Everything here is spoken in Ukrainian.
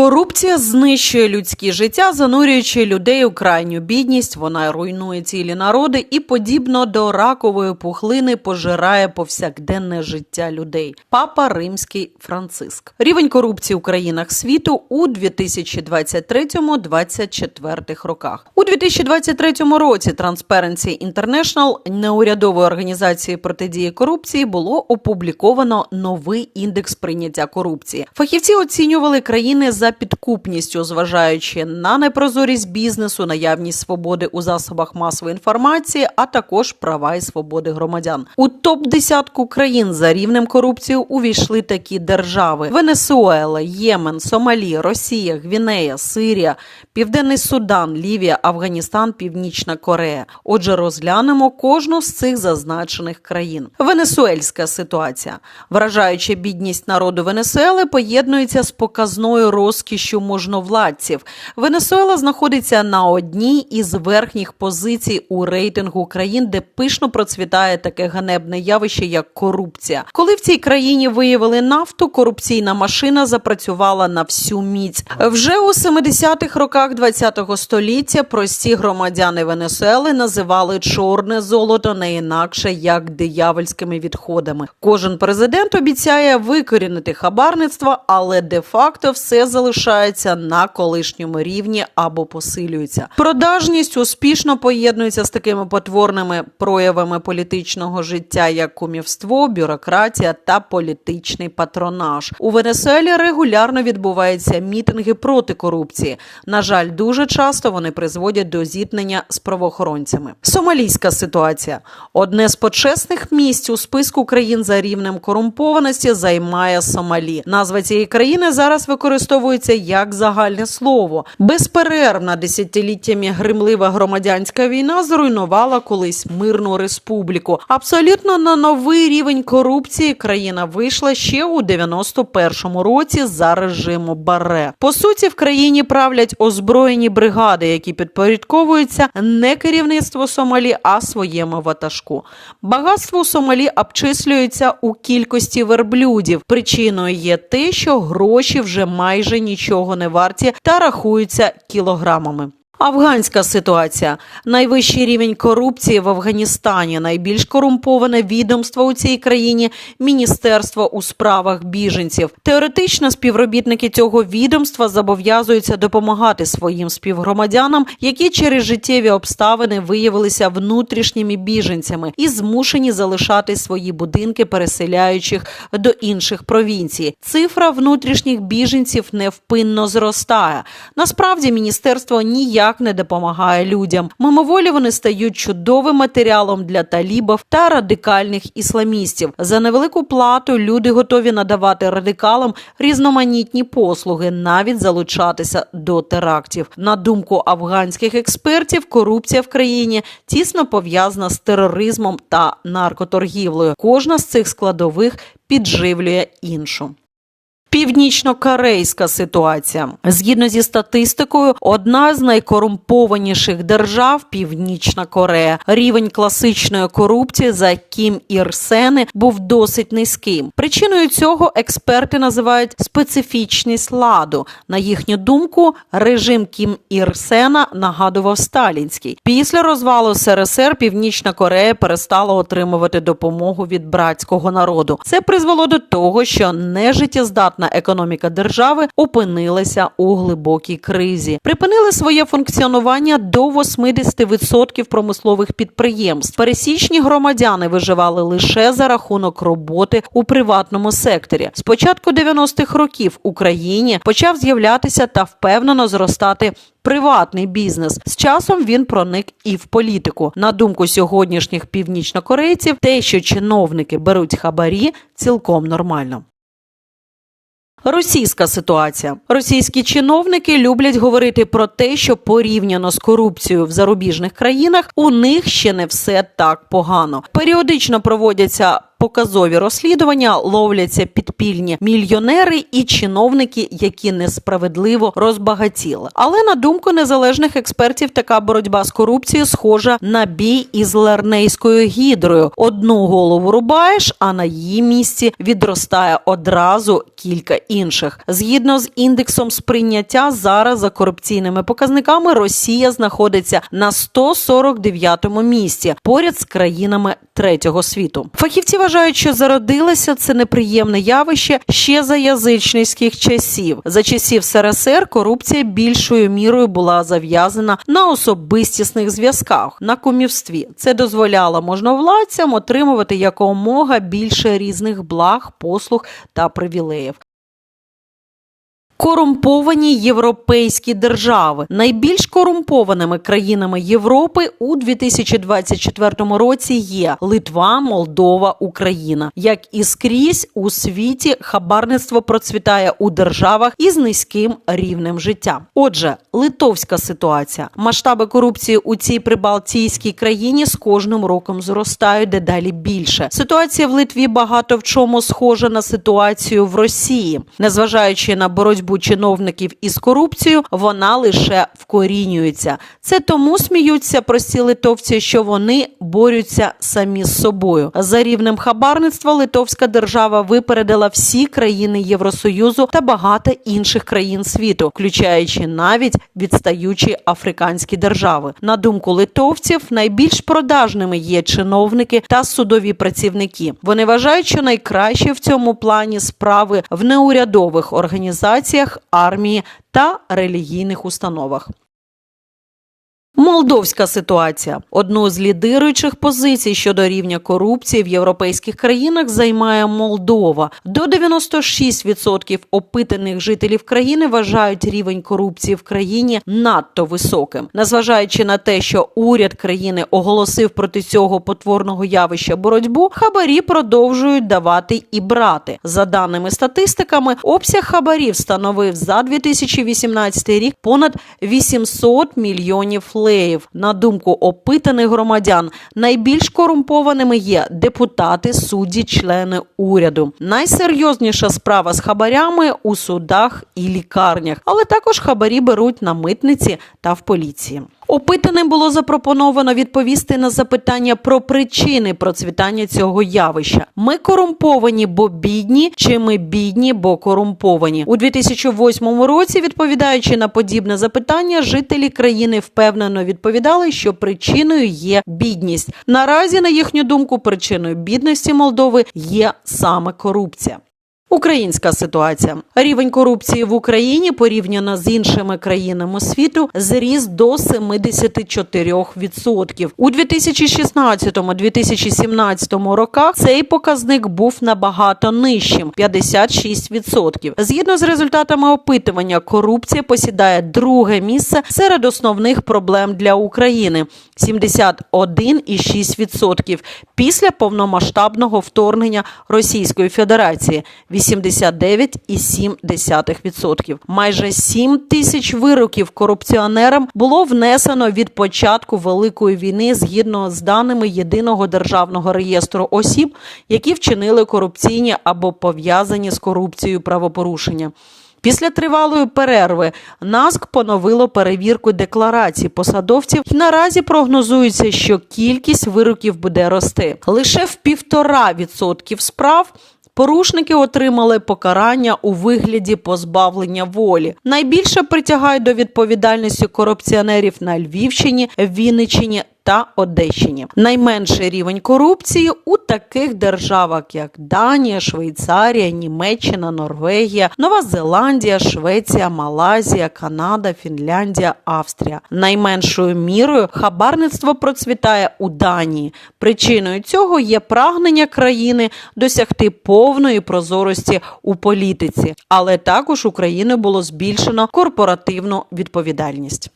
Корупція знищує людські життя, занурюючи людей у крайню бідність. Вона руйнує цілі народи і, подібно до ракової пухлини, пожирає повсякденне життя людей. Папа Римський Франциск. Рівень корупції у країнах світу у 2023-2024 роках. У 2023 році Transparency International, неурядової організації протидії корупції, було опубліковано новий індекс прийняття корупції. Фахівці оцінювали країни за підкупністю, зважаючи на непрозорість бізнесу, наявність свободи у засобах масової інформації, а також права і свободи громадян. У топ десятку країн за рівнем корупції увійшли такі держави: Венесуела, Ємен, Сомалі, Росія, Гвінея, Сирія, Південний Судан, Лівія, Афганістан, Північна Корея. Отже, розглянемо кожну з цих зазначених країн. Венесуельська ситуація, вражаюча бідність народу Венесуели, поєднується з показною розкішшю можновладців. Венесуела знаходиться на одній із верхніх позицій у рейтингу країн, де пишно процвітає таке ганебне явище, як корупція. Коли в цій країні виявили нафту, корупційна машина запрацювала на всю міць. Вже у 70-х роках ХХ століття прості громадяни Венесуели називали чорне золото не інакше як диявольськими відходами. Кожен президент обіцяє викорінити хабарництво, але де-факто все залишається на колишньому рівні або посилюється. Продажність успішно поєднується з такими потворними проявами політичного життя, як кумівство, бюрократія та політичний патронаж. У Венесуелі регулярно відбуваються мітинги проти корупції. На жаль, дуже часто вони призводять до зіткнення з правоохоронцями. Сомалійська ситуація одне з почесних місць у списку країн за рівнем корумпованості займає Сомалі. Назва цієї країни зараз використовується як загальне слово. Безперервна десятиліттями гримлива громадянська війна зруйнувала колись мирну республіку. Абсолютно на новий рівень корупції країна вийшла ще у 91-му році за режиму Баре. По суті, в країні правлять озброєні бригади, які підпорядковуються не керівництву Сомалі, а своєму ватажку. Багатство Сомалі обчислюється у кількості верблюдів. Причиною є те, що гроші вже майже нічого не варті та рахуються кілограмами. Афганська ситуація найвищий рівень корупції в Афганістані. Найбільш корумповане відомство у цій країні міністерство у справах біженців. Теоретично співробітники цього відомства зобов'язуються допомагати своїм співгромадянам, які через життєві обставини виявилися внутрішніми біженцями і змушені залишати свої будинки, переселяючих до інших провінцій. Цифра внутрішніх біженців невпинно зростає. Насправді міністерство ніяк не допомагає людям. Мимоволі вони стають чудовим матеріалом для талібів та радикальних ісламістів. За невелику плату люди готові надавати радикалам різноманітні послуги, навіть залучатися до терактів. На думку афганських експертів, корупція в країні тісно пов'язана з тероризмом та наркоторгівлею. Кожна з цих складових підживлює іншу. Північно-корейська ситуація згідно зі статистикою, одна з найкорумпованіших держав Північна Корея. Рівень класичної корупції за Кім Ір Сени був досить низьким. Причиною цього експерти називають специфічність ладу. На їхню думку, режим Кім Ір Сена нагадував сталінський. Після розвалу СРСР Північна Корея перестала отримувати допомогу від братського народу. Це призвело до того, що нежиттєздатна економіка держави опинилася у глибокій кризі. Припинили своє функціонування до 80% промислових підприємств. Пересічні громадяни виживали лише за рахунок роботи у приватному секторі. З початку 90-х років Україні почав з'являтися та впевнено зростати. Приватний бізнес з часом він проник і в політику. На думку сьогоднішніх північнокорейців, те, що чиновники беруть хабарі, цілком нормально. Російська ситуація. Російські чиновники люблять говорити про те, що порівняно з корупцією в зарубіжних країнах у них ще не все так погано. Періодично проводяться показові розслідування ловляться підпільні мільйонери і чиновники, які несправедливо розбагатіли. Але на думку незалежних експертів, така боротьба з корупцією схожа на бій із ларнейською гідрою. Одну голову рубаєш, а на її місці відростає одразу кілька інших. Згідно з індексом сприйняття, зараз за корупційними показниками Росія знаходиться на 149-му місці поряд з країнами третього світу. Фахівці вважають, що зародилося це неприємне явище ще за язичницьких часів. За часів СРСР корупція більшою мірою була зав'язана на особистісних зв'язках, на кумівстві. Це дозволяло можновладцям отримувати якомога більше різних благ, послуг та привілеїв. Корумповані європейські держави найбільш корумпованими країнами Європи у 2024 році є Литва, Молдова, Україна. Як і скрізь у світі, хабарництво процвітає у державах із низьким рівнем життя. Отже, литовська ситуація. Масштаби корупції у цій прибалтійській країні з кожним роком зростають дедалі більше. Ситуація в Литві багато в чому схожа на ситуацію в Росії, незважаючи на боротьбу чиновників із корупцією, вона лише вкорінюється. Це тому сміються прості литовці, що вони борються самі з собою. За рівнем хабарництва литовська держава випередила всі країни Євросоюзу та багато інших країн світу, включаючи навіть відстаючі африканські держави. На думку литовців, найбільш продажними є чиновники та судові працівники. Вони вважають, що найкраще в цьому плані справи в неурядових організаціях, армії та релігійних установах. Молдовська ситуація одну з лідируючих позицій щодо рівня корупції в європейських країнах займає Молдова. До 96% опитаних жителів країни вважають рівень корупції в країні надто високим, незважаючи на те, що уряд країни оголосив проти цього потворного явища боротьбу. Хабарі продовжують давати і брати. За даними статистиками, обсяг хабарів становив за 2018 рік понад 800 мільйонів леїв. На думку опитаних громадян, найбільш корумпованими є депутати, судді, члени уряду. Найсерйозніша справа з хабарями у судах і лікарнях, але також хабарі беруть на митниці та в поліції. Опитаним було запропоновано відповісти на запитання про причини процвітання цього явища. Ми корумповані, бо бідні, чи ми бідні, бо корумповані у 2008 році. Відповідаючи на подібне запитання, жителі країни впевнено відповідали, що причиною є бідність. Наразі, на їхню думку, причиною бідності Молдови є саме корупція. Українська ситуація рівень корупції в Україні порівняно з іншими країнами світу зріс до 74%. У 2016-2017 роках цей показник був набагато нижчим 56%. Згідно з результатами опитування, корупція посідає друге місце серед основних проблем для України 71,6% після повномасштабного вторгнення Російської Федерації. 89,7%. Майже 7 тисяч вироків корупціонерам було внесено від початку великої війни згідно з даними єдиного державного реєстру осіб, які вчинили корупційні або пов'язані з корупцією правопорушення. Після тривалої перерви НАСК поновило перевірку декларацій посадовців. І наразі прогнозується, що кількість вироків буде рости лише в півтора відсотків справ. Порушники отримали покарання у вигляді позбавлення волі. Найбільше притягають до відповідальності корупціонерів на Львівщині, Вінниччині та Одещині. Найменший рівень корупції у таких державах, як Данія, Швейцарія, Німеччина, Норвегія, Нова Зеландія, Швеція, Малайзія, Канада, Фінляндія, Австрія. Найменшою мірою хабарництво процвітає у Данії. Причиною цього є прагнення країни досягти повної прозорості у політиці, але також Україною було збільшено корпоративну відповідальність.